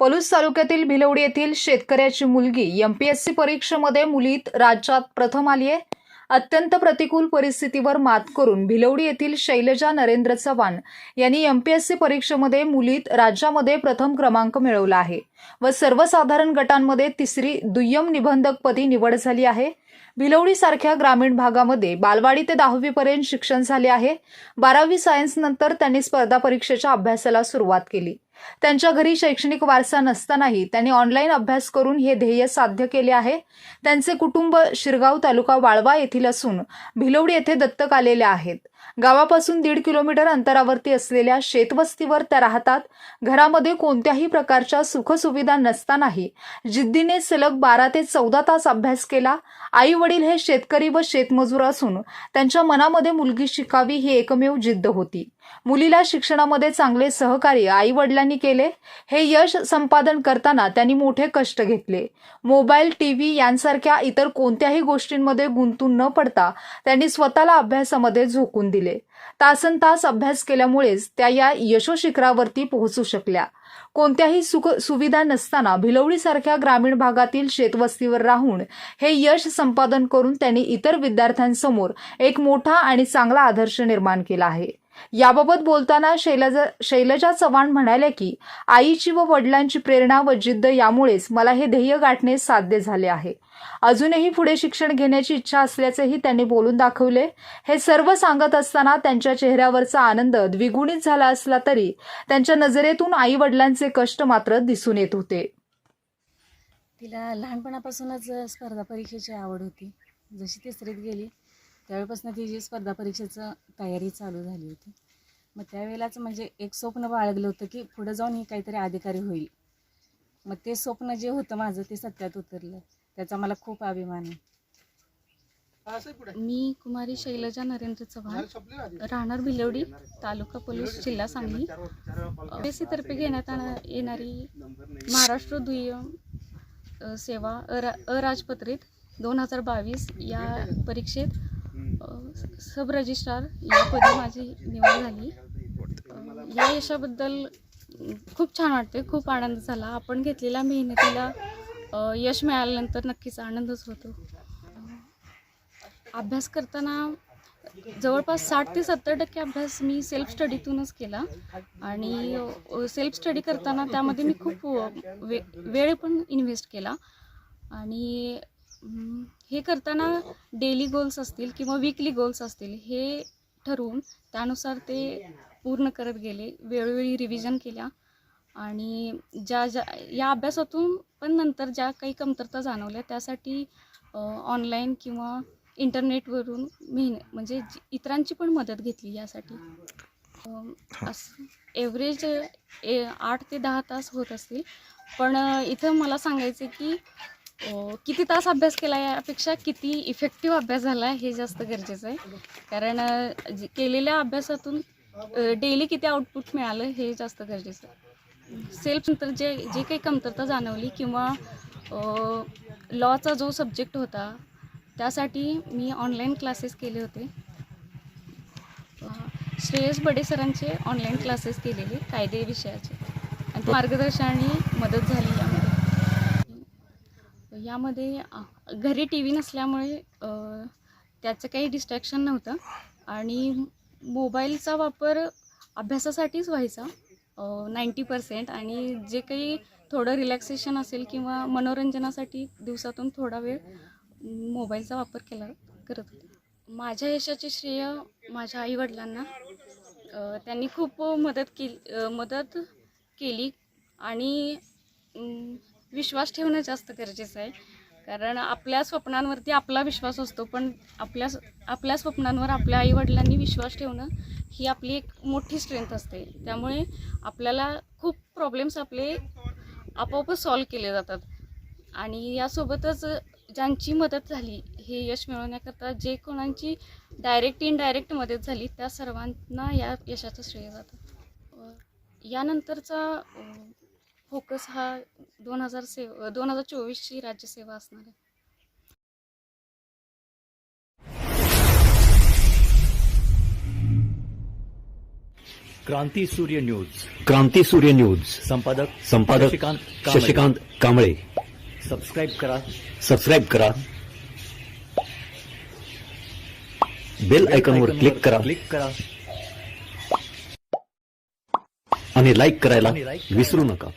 पलूस तालुक्यातील भिलवडी येथील शेतकऱ्याची मुलगी एमपीएससी परीक्षेमध्ये मुलीत राज्यात प्रथम आली आहे. अत्यंत प्रतिकूल परिस्थितीवर मात करून भिलवडी येथील शैलजा नरेंद्र चव्हाण यांनी एमपीएससी परीक्षेमध्ये मुलीत राज्यामध्ये प्रथम क्रमांक मिळवला आहे व सर्वसाधारण गटांमध्ये तिसरी दुय्यम निबंधकपदी निवड झाली आहे. भिलवडी सारख्या ग्रामीण भागामध्ये बालवाडी ते दहावीपर्यंत शिक्षण झाले आहे. बारावी सायन्स नंतर त्यांनी स्पर्धा परीक्षेच्या अभ्यासाला सुरुवात केली. त्यांच्या घरी शैक्षणिक वारसा नसतानाही त्यांनी ऑनलाईन अभ्यास करून हे ध्येय साध्य केले आहे. त्यांचे कुटुंब शिरगाव तालुका वाळवा येथील असून भिलवडी येथे दत्तक आलेले आहेत. गावापासून दीड किलोमीटर अंतरावरती असलेल्या शेतवस्तीवर त्या राहतात. घरामध्ये कोणत्याही प्रकारच्या सुखसुविधा नसतानाही जिद्दीने सलग बारा ते चौदा तास अभ्यास केला. आई वडील हे शेतकरी व शेतमजूर असून त्यांच्या मनामध्ये मुलगी शिकावी ही एकमेव जिद्द होती. मुलीला शिक्षणामध्ये चांगले सहकार्य आई वडिलांनी केले. हे यश संपादन करताना त्यांनी मोठे कष्ट घेतले. मोबाईल टीव्ही यांसारख्या इतर कोणत्याही गोष्टींमध्ये गुंतून न पडता त्यांनी स्वतःला अभ्यासामध्ये झोकून दिले. तासन तास अभ्यास केल्यामुळेच त्या या यशोशिखरावरती पोहोचू शकल्या. कोणत्याही सुख सुविधा नसताना भिलवडीसारख्या ग्रामीण भागातील शेतवस्तीवर राहून हे यश संपादन करून त्यांनी इतर विद्यार्थ्यांसमोर एक मोठा आणि चांगला आदर्श निर्माण केला आहे. याबाबत बोलताना शैलजा शैलजा चव्हाण म्हणाल्या की आईची व वडिलांची प्रेरणा व जिद्द यामुळेच मला हे ध्येय गाठणे साध्य झाले आहे. अजूनही पुढे शिक्षण घेण्याची इच्छा असल्याचेही त्यांनी बोलून दाखवले. हे सर्व सांगत असताना त्यांच्या चेहऱ्यावरचा आनंद द्विगुणित झाला असला तरी त्यांच्या नजरेतून आई वडिलांचे कष्ट मात्र दिसून येत होते. तिला लहानपणापासूनच स्पर्धा परीक्षेची आवड होती. जशी तिसरीत गेली त्यावेळेपासून तिची स्पर्धा परीक्षेचं तयारी चालू झाली होती. मग त्यावेळेलाच म्हणजे एक स्वप्न बाळगलं होतं की पुढं जाऊन ही काहीतरी अधिकारी होईल. मग ते स्वप्न जे होतं माझं ते सत्यात उतरलं. त्याचा मला खूप अभिमान आहे. मी कुमारी शैलजा नरेंद्र चव्हाण राहणार भिलवडी तालुका पोलीस जिल्हा सांगली. एस तर्फे घेण्यात येणारी महाराष्ट्र दुय्यम सेवा अरा अराजपत्रित दोन हजार बावीस या परीक्षेत सब रजिस्ट्रार या पदी माझी निवड झाली. या यशाबद्दल खूप छान वाटते खूप आनंद झाला. आपण घेतलेल्या मेहनतीला यश मिळाल्यानंतर नक्कीच आनंदच होतो. अभ्यास करताना जवळपास साठ ते सत्तर टक्के अभ्यास मी सेल्फ स्टडीतूनच केला. आणि सेल्फ स्टडी करताना त्यामध्ये मी खूप वे वेळ पण इन्व्हेस्ट केला. आणि हे करताना डेली गोल्स असतील किंवा वीकली गोल्स असतील हे ठरवून त्यानुसार ते पूर्ण करत गेले वेळोवेळी रिव्हिजन केल्या. आणि ज्या ज्या या अभ्यासातून पण नंतर ज्या काही कमतरता जाणवल्या त्यासाठी ऑनलाईन किंवा इंटरनेटवरून मेहन म्हणजे इतरांची पण मदत घेतली यासाठी. असं एव्हरेज ए आठ ते दहा तास होत असतील. पण इथं मला सांगायचं की किती तास अभ्यास केला यापेक्षा किती इफेक्टिव्ह अभ्यास झाला हे जास्त गरजेचं आहे. कारण जे- केलेल्या अभ्यासातून डेली किती आउटपुट मिळालं हे जास्त गरजेचं आहे. सेल्फ नंतर जे जे काही कमतरता जाणवली किंवा लॉचा जो सब्जेक्ट होता त्यासाठी मी ऑनलाईन क्लासेस केले होते. श्रेयस बडे सरांचे ऑनलाईन क्लासेस केलेले कायदे विषयाचे. आणि मार्गदर्शनाने मदत झाली यामध्ये घरी टी व्ही नसल्यामुळे त्याचं काही डिस्ट्रॅक्शन नव्हतं. आणि मोबाईलचा वापर अभ्यासासाठीच व्हायचा नाईंटी पर्सेंट आणि जे काही थोडं रिलॅक्सेशन असेल किंवा मनोरंजनासाठी दिवसातून थोडा वेळ मोबाईलचा वापर केला करत होते. माझ्या यशाचे श्रेय माझ्या आईवडिलांना त्यांनी खूप मदत केली मदत केली. आणि विश्वास ठेवणं जास्त गरजेचं आहे. कारण आपल्या स्वप्नांवरती आपला विश्वास असतो पण आपल्या आपल्या स्वप्नांवर आपल्या आईवडिलांनी विश्वास ठेवणं ही आपली एक मोठी स्ट्रेंथ असते. त्यामुळे आपल्याला खूप प्रॉब्लेम्स आपले आपोआपच सॉल्व केले जातात. आणि यासोबतच ज्यांची मदत झाली हे यश मिळवण्याकरता जे कोणाची डायरेक्ट इनडायरेक्ट मदत झाली त्या सर्वांना या यशाचं श्रेय जातं. यानंतरचा फोकस हा दोन हजार सेव दोन हजार चोवीसची राज्यसेवा असणार आहे. क्रांती सूर्य न्यूज. क्रांती सूर्य न्यूज. संपादक संपादक शशिकांत कांबळे. शशिकांत कांबळे. सबस्क्राईब करा. सबस्क्राईब करा. बेल आयकॉनवर क्लिक करा. क्लिक करा. आणि लाईक करायला आणि like करायला विसरू नका.